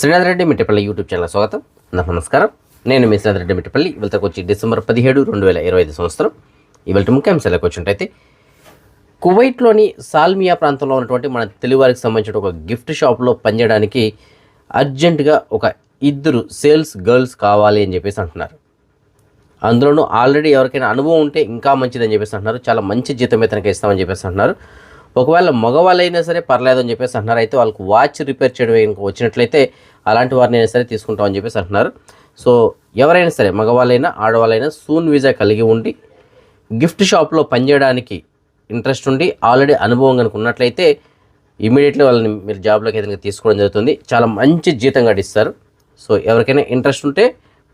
Srinath Reddy Mittapalli YouTube channel స్వాగతం. నా నమస్కారం. నేను మీ శ్రీనాథ్ రెడ్డి మిట్టపల్లి. ఇవాళకి వచ్చి డిసెంబర్ పదిహేడు రెండు వేల ఇరవై ఐదు సంవత్సరం. ఇవాళ ముఖ్యాంశాలకు వచ్చినట్టయితే కువైట్లోని సాల్మియా ప్రాంతంలో ఉన్నటువంటి మన తెలుగువారికి సంబంధించిన ఒక గిఫ్ట్ షాప్లో పనిచేయడానికి అర్జెంటుగా ఒక ఇద్దరు సేల్స్ గర్ల్స్ కావాలి అని చెప్పేసి అంటున్నారు. అందులోనూ ఆల్రెడీ ఎవరికైనా అనుభవం ఉంటే ఇంకా మంచిదని చెప్పేసి అంటున్నారు. చాలా మంచి జీతం ఇతనికి ఇస్తామని చెప్పేసి అంటున్నారు. ఒకవేళ మగవాళ్ళైనా సరే పర్లేదు అని చెప్పేసి అంటున్నారు. అయితే వాళ్ళకు వాచ్ రిపేర్ చేయడం వచ్చినట్లయితే అలాంటి వారిని అయినా సరే తీసుకుంటామని చెప్పేసి అంటున్నారు. సో ఎవరైనా సరే మగవాళ్ళైనా ఆడవాళ్ళైనా సూన్ వీజా కలిగి ఉండి గిఫ్ట్ షాప్లో పనిచేయడానికి ఇంట్రెస్ట్ ఉండి ఆల్రెడీ అనుభవం కనుక ఉన్నట్లయితే ఇమీడియట్లీ వాళ్ళని మీరు జాబ్లోకి ఏదైనా తీసుకోవడం జరుగుతుంది. చాలా మంచి జీతం గడిస్తారు సో ఎవరికైనా ఇంట్రెస్ట్ ఉంటే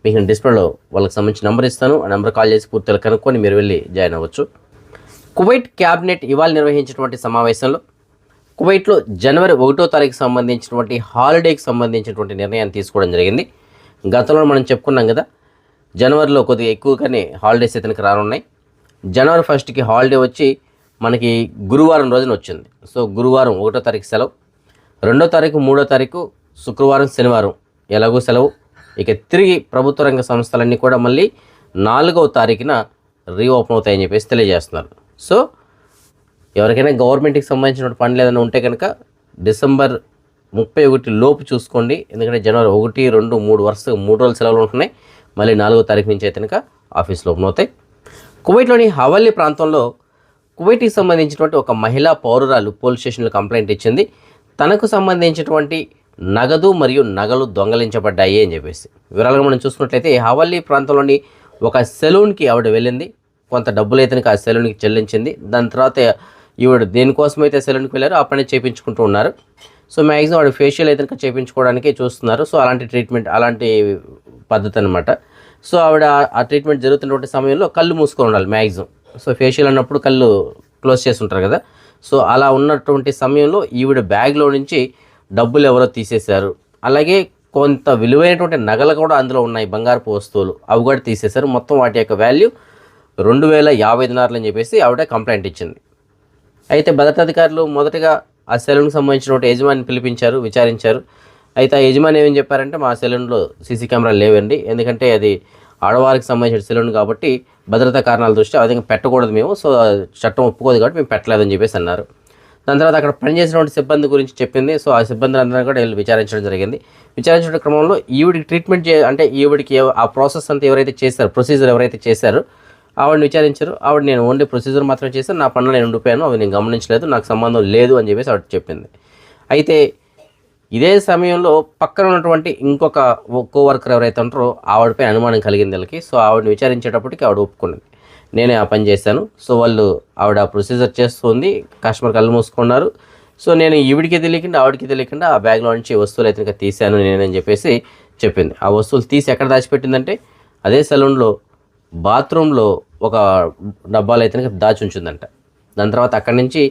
మీకు డిస్ప్లేలో వాళ్ళకి సంబంధించి నెంబర్ ఇస్తాను. ఆ నెంబర్ కాల్ చేసి పూర్తిగా కనుక్కొని మీరు వెళ్ళి జాయిన్ అవ్వచ్చు. కువైట్ క్యాబినెట్ ఇవాళ నిర్వహించినటువంటి సమావేశంలో కువైట్లో జనవరి ఒకటో తారీఖు సంబంధించినటువంటి హాలిడేకి సంబంధించినటువంటి నిర్ణయాన్ని తీసుకోవడం జరిగింది. గతంలో మనం చెప్పుకున్నాం కదా జనవరిలో కొద్దిగా ఎక్కువగానే హాలిడేస్ ఇతనికి రానున్నాయి. జనవరి ఫస్ట్కి హాలిడే వచ్చి మనకి గురువారం రోజున వచ్చింది. సో గురువారం ఒకటో తారీఖు సెలవు రెండో తారీఖు మూడో తారీఖు శుక్రవారం శనివారం ఎలాగో సెలవు. ఇక తిరిగి ప్రభుత్వ రంగ సంస్థలన్నీ కూడా మళ్ళీ నాలుగవ తారీఖున రీఓపెన్ అవుతాయని చెప్పేసి తెలియజేస్తున్నారు. సో ఎవరికైనా గవర్నమెంట్కి సంబంధించిన పనులు ఏదైనా ఉంటే కనుక డిసెంబర్ ముప్పై ఒకటి లోపు చూసుకోండి. ఎందుకంటే జనవరి ఒకటి రెండు మూడు వరుసగా మూడు రోజులు సెలవులు ఉంటున్నాయి. మళ్ళీ నాలుగో తారీఖు నుంచి అయితే కనుక ఆఫీస్లో ఓపెన్ అవుతాయి. కువైట్లోని హవల్లీ ప్రాంతంలో కువైట్కి సంబంధించినటువంటి ఒక మహిళా పౌరురాలు పోలీస్ స్టేషన్లో కంప్లైంట్ ఇచ్చింది. తనకు సంబంధించినటువంటి నగదు మరియు నగలు దొంగలించబడ్డాయి అని చెప్పేసి. వివరాలుగా మనం చూసుకున్నట్లయితే హవల్లీ ప్రాంతంలోని ఒక సెలూన్కి ఆవిడ వెళ్ళింది. కొంత డబ్బులు అయితే ఆ సెలూన్కి చెల్లించింది. దాని తర్వాత ఈవిడ దేనికోసం అయితే సెలూన్కి వెళ్ళారో ఆ పని చేయించుకుంటూ ఉన్నారు. సో మ్యాక్సిమం వాడు ఫేషియల్ అయితే చేయించుకోవడానికి చూస్తున్నారు. సో అలాంటి ట్రీట్మెంట్ అలాంటి పద్ధతి అనమాట సో ఆవిడ ఆ- ఆ ట్రీట్మెంట్ జరుగుతున్నటువంటి సమయంలో కళ్ళు మూసుకొని ఉండాలి మ్యాక్సిమం సో ఫేషియల్ అన్నప్పుడు కళ్ళు క్లోజ్ చేసి ఉంటారు కదా. సో అలా ఉన్నటువంటి సమయంలో ఈవిడ బ్యాగ్లో నుంచి డబ్బులు ఎవరో తీసేశారు. అలాగే కొంత విలువైనటువంటి నగలు కూడా అందులో ఉన్నాయి. బంగారపు వస్తువులు. అవి కూడా తీసేశారు. మొత్తం వాటి యొక్క వాల్యూ రెండు వేల యాభై దినార్లు అని చెప్పేసి ఆవిడ కంప్లైంట్ ఇచ్చింది. అయితే భద్రతాధికారులు మొదటగా ఆ సెలూన్కి సంబంధించిన యజమాని పిలిపించారు విచారించారు. అయితే ఆ యజమాని ఏమని చెప్పారంటే మా సెలూన్లో సీసీ కెమెరాలు లేవండి ఎందుకంటే అది ఆడవారికి సంబంధించిన సెలూన్ కాబట్టి భద్రతా కారణాల దృష్ట్యా ఆ విధంగా పెట్టకూడదు మేము సో చట్టం ఒప్పుకోదు కాబట్టి మేము పెట్టలేదని చెప్పేసి అన్నారు. దాని తర్వాత అక్కడ పనిచేసినటువంటి సిబ్బంది గురించి చెప్పింది సో ఆ సిబ్బంది అందరూ కూడా వీళ్ళు విచారించడం జరిగింది. విచారించడం క్రమంలో ఈవిడికి ట్రీట్మెంట్ చే అంటే ఈవిడికి ఆ ప్రాసెస్ అంతా ఎవరైతే చేశారో ప్రొసీజర్ ఎవరైతే చేశారో ఆవిడని విచారించారు. ఆవిడ నేను ఓన్లీ ప్రొసీజర్ మాత్రం చేశాను నా పనులు నేను ఉండిపోయాను. అవి నేను గమనించలేదు. నాకు సంబంధం లేదు అని చెప్పేసి ఆవిడ చెప్పింది. అయితే ఇదే సమయంలో పక్కన ఉన్నటువంటి ఇంకొక కో వర్కర్ ఎవరైతే ఉంటారో ఆవిడపై అనుమానం కలిగింది వాళ్ళకి. సో ఆవిడని విచారించేటప్పటికి ఆవిడ ఒప్పుకున్నది నేనే ఆ పని చేశాను. సో వాళ్ళు ఆవిడ ఆ ప్రొసీజర్ చేస్తుంది. కస్టమర్ కళ్ళు మూసుకున్నారు. సో నేను ఈవిడికి తెలియకుండా ఆవిడకి తెలియకుండా ఆ బ్యాగ్లో నుంచి వస్తువులు అయితే తీశాను నేనని చెప్పేసి చెప్పింది. ఆ వస్తువులు తీసి ఎక్కడ దాచిపెట్టిందంటే అదే సెలూన్లో బాత్రూంలో ఒక డబ్బాలు అయితే దాచి ఉంచుందంట. దాని తర్వాత అక్కడి నుంచి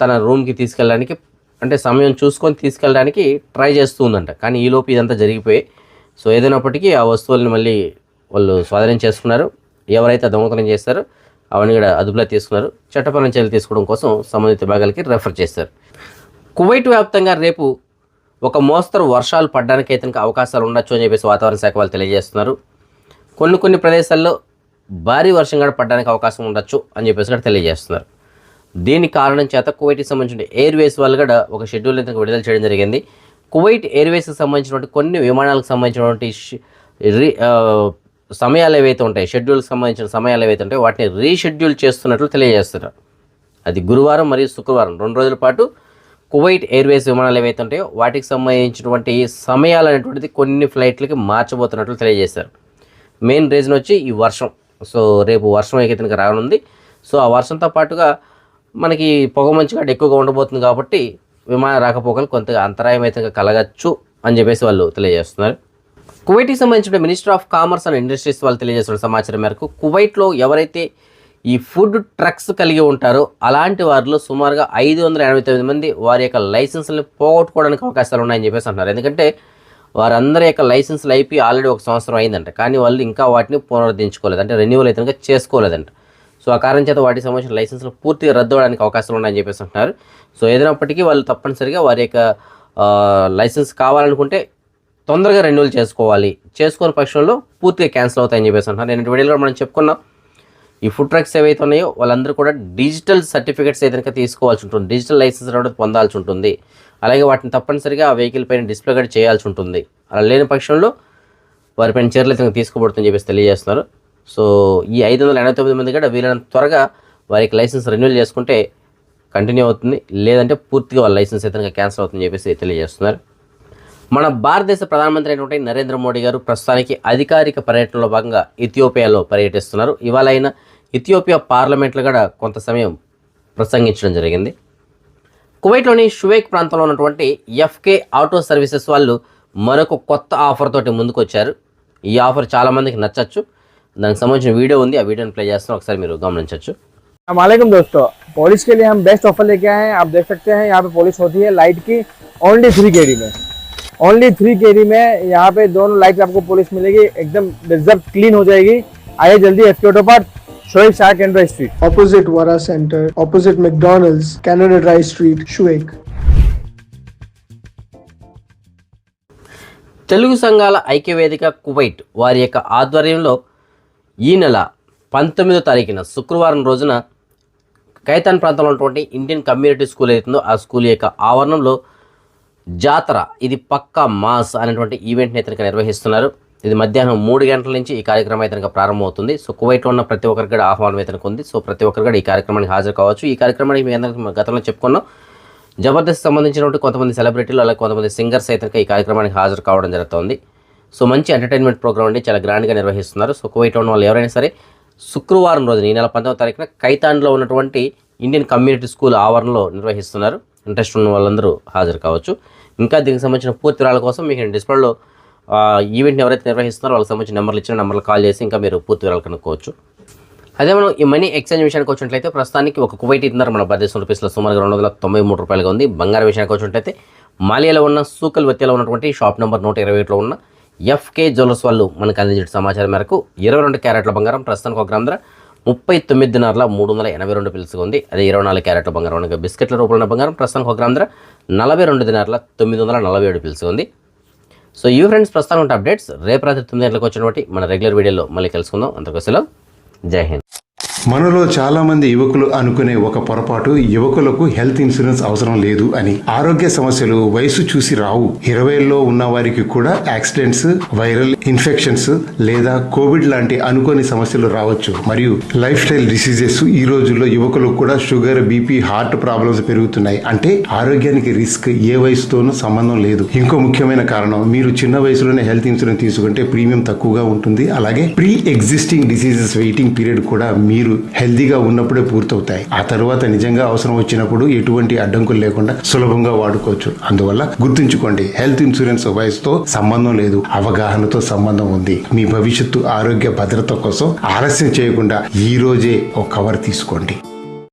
తన రూమ్కి తీసుకెళ్ళడానికి అంటే సమయం చూసుకొని తీసుకెళ్ళడానికి ట్రై చేస్తూ ఉందంట. కానీ ఈలోపు ఇదంతా జరిగిపోయి సో ఏదైనప్పటికీ ఆ వస్తువుల్ని మళ్ళీ వాళ్ళు స్వాధీనం చేసుకున్నారు. ఎవరైతే దొంగతనం చేస్తారో అవన్నీ కూడా అదుపులో తీసుకున్నారు. చట్టపరమైన చర్యలు తీసుకోవడం కోసం సంబంధిత భాగాలకి రెఫర్ చేశారు. కువైట్ వ్యాప్తంగా రేపు ఒక మోస్తరు వర్షాలు పడడానికి అయితే అవకాశాలు ఉండొచ్చు అని చెప్పేసి వాతావరణ శాఖ వాళ్ళు తెలియజేస్తున్నారు. కొన్ని కొన్ని ప్రదేశాల్లో భారీ వర్షం కూడా పడడానికి అవకాశం ఉండొచ్చు అని చెప్పేసి కూడా తెలియజేస్తున్నారు. దీని కారణం చేత కువైట్కి సంబంధించిన ఎయిర్వేస్ వాళ్ళు కూడా ఒక షెడ్యూల్ అయితే విడుదల చేయడం జరిగింది. కువైట్ ఎయిర్వేస్కి సంబంధించినటువంటి కొన్ని విమానాలకు సంబంధించినటువంటి రీ సమయాలు ఏవైతే ఉంటాయి షెడ్యూల్కి సంబంధించిన సమయాలు ఏవైతే ఉంటాయో వాటిని రీషెడ్యూల్ చేస్తున్నట్లు తెలియజేస్తున్నారు. అది గురువారం మరియు శుక్రవారం రెండు రోజుల పాటు కువైట్ ఎయిర్వేస్ విమానాలు ఏవైతే ఉంటాయో వాటికి సంబంధించినటువంటి సమయాలు అనేటువంటిది కొన్ని ఫ్లైట్లకి మార్చబోతున్నట్లు తెలియజేశారు. మెయిన్ రీజన్ వచ్చి ఈ వర్షం. సో రేపు వర్షం అయితే రానుంది. సో ఆ వర్షంతో పాటుగా మనకి పొగ గడ్డ ఎక్కువగా ఉండబోతుంది కాబట్టి విమాన రాకపోకలు కొంత అంతరాయం అయితే కలగచ్చు అని చెప్పేసి వాళ్ళు తెలియజేస్తున్నారు. కువైట్కి సంబంధించిన minister of commerce and industries వాళ్ళు తెలియజేస్తున్న సమాచారం మేరకు కువైట్లో ఎవరైతే ఈ ఫుడ్ ట్రక్స్ కలిగి ఉంటారో అలాంటి వారిలో సుమారుగా ఐదు వందల ఎనభై తొమ్మిది మంది వారి యొక్క లైసెన్స్ని పోగొట్టుకోవడానికి అవకాశాలు ఉన్నాయని చెప్పేసి అంటున్నారు. ఎందుకంటే వారందరి యొక్క లైసెన్స్లు అయిపోయి ఆల్రెడీ ఒక సంవత్సరం అయిందంట. కానీ వాళ్ళు ఇంకా వాటిని పునరుద్ధరించుకోలేదు అంటే రెన్యువల్ అయితే కనుక చేసుకోలేదంట. సో ఆ కారణం చేత వాటికి సంబంధించిన లైసెన్స్లు పూర్తిగా రద్దు అవడానికి అవకాశాలు ఉన్నాయని చెప్పేసి అంటున్నారు. సో ఏదైనప్పటికీ వాళ్ళు తప్పనిసరిగా వారి యొక్క లైసెన్స్ కావాలనుకుంటే తొందరగా రెన్యువల్ చేసుకోవాలి. చేసుకునే పక్షంలో పూర్తిగా క్యాన్సిల్ అవుతాయని చెప్పేసి అంటున్నారు. నేను వీడియోలో మనం చెప్పుకున్నాం. ఈ ఫుడ్ ట్రక్స్ ఏవైతే ఉన్నాయో వాళ్ళందరూ కూడా డిజిటల్ సర్టిఫికేట్స్ ఏదైనా తీసుకోవాల్సి ఉంటుంది. డిజిటల్ లైసెన్స్ అనేది పొందాల్సి ఉంటుంది. అలాగే వాటిని తప్పనిసరిగా ఆ వెహికల్ పైన డిస్ప్లే కూడా చేయాల్సి ఉంటుంది. అలా లేని పక్షంలో వారిపైన చర్యలు అయితే తీసుకోబడుతుందని చెప్పేసి తెలియజేస్తున్నారు. సో ఈ ఐదు వందల ఎనభై తొమ్మిది మంది కూడా వీలైనంత త్వరగా వారికి లైసెన్స్ రెన్యువల్ చేసుకుంటే కంటిన్యూ అవుతుంది. లేదంటే పూర్తిగా వాళ్ళ లైసెన్స్ అయితే క్యాన్సిల్ అవుతుందని చెప్పేసి తెలియజేస్తున్నారు. మన భారతదేశ ప్రధానమంత్రి అయినటువంటి నరేంద్ర మోడీ గారు ప్రస్తుతానికి అధికారిక పర్యటనలో భాగంగా ఇథియోపియాలో పర్యటిస్తున్నారు. ఇవాళ ఆయన ఇథియోపియా పార్లమెంట్లో కూడా కొంత సమయం ప్రసంగించడం జరిగింది. కువైట్లోని షువేక్ ప్రాంతంలో ఉన్నటువంటి ఎఫ్కే ఆటో సర్వీసెస్ వాళ్ళు మరొక కొత్త ఆఫర్ తోటి ముందుకు వచ్చారు ఈ ఆఫర్ చాలా మందికి నచ్చచ్చు దానికి సంబంధించిన వీడియో ఉంది ఆ వీడియోని ప్లే చేస్తాం ఒకసారి మీరు గమనించవచ్చు वालेकुम दोस्तों पुलिस के लिए हम बेस्ट ऑफर लेके आए हैं आप देख सकते हैं यहाँ पे पुलिस होती है लाइट की ओनली थ्री केडी में ओनली थ्री केडी में यहाँ पे दोनों लाइट आपको पुलिस मिलेगी एकदम रिजर्व क्लीन हो जाएगी आइए जल्दी एफ के Shoaib Shack and Dry Street. Opposite Wara Center, opposite McDonald's, Canada Dry Street, Shoaib. Telugu సంఘాల ఐక్యవేదిక కువైట్ వారి యొక్క ఆధ్వర్యంలో ఈ నెల పంతొమ్మిదో తారీఖున శుక్రవారం రోజున కైతాన్ ప్రాంతంలో ఉన్నటువంటి ఇండియన్ కమ్యూనిటీ స్కూల్ ఏదైతుందో ఆ స్కూల్ యొక్క ఆవరణంలో జాతర ఇది పక్కా మాస్ అనేటువంటి ఈవెంట్ని అయితే నిర్వహిస్తున్నారు ఇది మధ్యాహ్నం మూడు గంటల నుంచి ఈ కార్యక్రమం అయితే కనుక ప్రారంభమవుతుంది. సో కువైట్లో ఉన్న ప్రతి ఒక్కరికి కూడా ఆహ్వానం అయితే ఉంది. సో ప్రతి ఒక్కరు కూడా ఈ కార్యక్రమానికి హాజరు కావచ్చు. ఈ కార్యక్రమానికి మీ అందరికీ గతంలో చెప్పుకున్నాం. జబర్దస్త్ సంబంధించినటువంటి కొంతమంది సెలబ్రిటీలు అలాగే కొంతమంది సింగర్స్ అయితే ఈ కార్యక్రమానికి హాజరు కావడం జరుగుతుంది. సో మంచి ఎంటర్టైన్మెంట్ ప్రోగ్రామ్ అండి. చాలా గ్రాండ్గా నిర్వహిస్తున్నారు. సో కువైట్లో ఉన్న వాళ్ళు ఎవరైనా సరే శుక్రవారం రోజున ఈ నెల పంతొమ్మిది తారీఖున కైతాన్లో ఉన్నటువంటి ఇండియన్ కమ్యూనిటీ స్కూల్ ఆవరణలో నిర్వహిస్తున్నారు. ఇంట్రెస్ట్ ఉన్న వాళ్ళందరూ హాజరు కావచ్చు. ఇంకా దీనికి సంబంధించిన పూర్తి వివరాల కోసం మీకు డిస్ప్లేలో ఈవెంట్ని ఎవరైతే నిర్వహిస్తున్నారో వాళ్ళకి సంబంధించిన నెంబర్లు ఇచ్చిన నెంబర్లు కాల్ చేసి ఇంకా మీరు పూర్తి వివరాలు కనుక్కోవచ్చు. అదే మనం ఈ మనీ ఎక్స్చేంజ్ విషయానికి వచ్చినట్లయితే ప్రస్తుతానికి ఒక కువైట్ ఇద్దరు మన భారతదేశం రూపీస్లో సుమారుగా రెండు వందల తొంభై మూడు రూపాయలుగా ఉంది. బంగారం విషయానికి వచ్చినట్లయితే మాలియాలో ఉన్న సూకల్ వత్తిలో ఉన్నటువంటి షాప్ నెంబర్ నూట ఇరవై ఒకటిలో ఉన్న ఎఫ్కే జ్యువెలర్స్ వాళ్ళు మనకు అందించిన సమాచారం మేరకు ఇరవై రెండు క్యారెట్ల బంగారం ప్రస్తుతానికి ఒక గ్రామ ధర ముప్పై తొమ్మిదిన్నరల మూడు వందల ఎనభై రెండు పిలుసుగా ఉంది. అదే ఇరవై నాలుగు క్యారెట్ల బంగారం బిస్కెట్ల రూపంలో ఉన్న బంగారం ప్రస్తుతానికి ఒక గ్రామ ధర నలభై రెండు దినార్ల తొమ్మిది వందల నలభై ఏడు పిలుసుగా ఉంది. సో ఈ ఫ్రెండ్స్ ప్రస్తుతం ఉంటే అప్డేట్స్ రేపు రాత్రి తొమ్మిది గంటలకు వచ్చినటువంటి మన రెగ్యులర్ వీడియోలో మళ్ళీ కలుసుకుందాం. అంతకోసలో జై హింద్. మనలో చాలా మంది యువకులు అనుకునే ఒక పొరపాటు యువకులకు హెల్త్ ఇన్సూరెన్స్ అవసరం లేదు అని. ఆరోగ్య సమస్యలు వయసు చూసి రావు. ఇరవైలో ఉన్న వారికి కూడా యాక్సిడెంట్స్ వైరల్ ఇన్ఫెక్షన్స్ లేదా కోవిడ్ లాంటి అనుకోని సమస్యలు రావచ్చు. మరియు లైఫ్ స్టైల్ డిసీజెస్ ఈ రోజుల్లో యువకులకు కూడా షుగర్ బీపీ హార్ట్ ప్రాబ్లమ్స్ పెరుగుతున్నాయి. అంటే ఆరోగ్యానికి రిస్క్ ఏ వయసుతోనూ సంబంధం లేదు. ఇంకో ముఖ్యమైన కారణం మీరు చిన్న వయసులోనే హెల్త్ ఇన్సూరెన్స్ తీసుకుంటే ప్రీమియం తక్కువగా ఉంటుంది. అలాగే pre existing diseases waiting period కూడా మీరు హెల్దీగా ఉన్నప్పుడే పూర్తవుతాయి. ఆ తర్వాత నిజంగా అవసరం వచ్చినప్పుడు ఎటువంటి అడ్డంకులు లేకుండా సులభంగా వాడుకోవచ్చు. అందువల్ల గుర్తుంచుకోండి హెల్త్ ఇన్సూరెన్స్ వయసుతో సంబంధం లేదు అవగాహనతో సంబంధం ఉంది. మీ భవిష్యత్తు ఆరోగ్య భద్రత కోసం ఆలస్యం చేయకుండా ఈ రోజే ఒక కవర్ తీసుకోండి.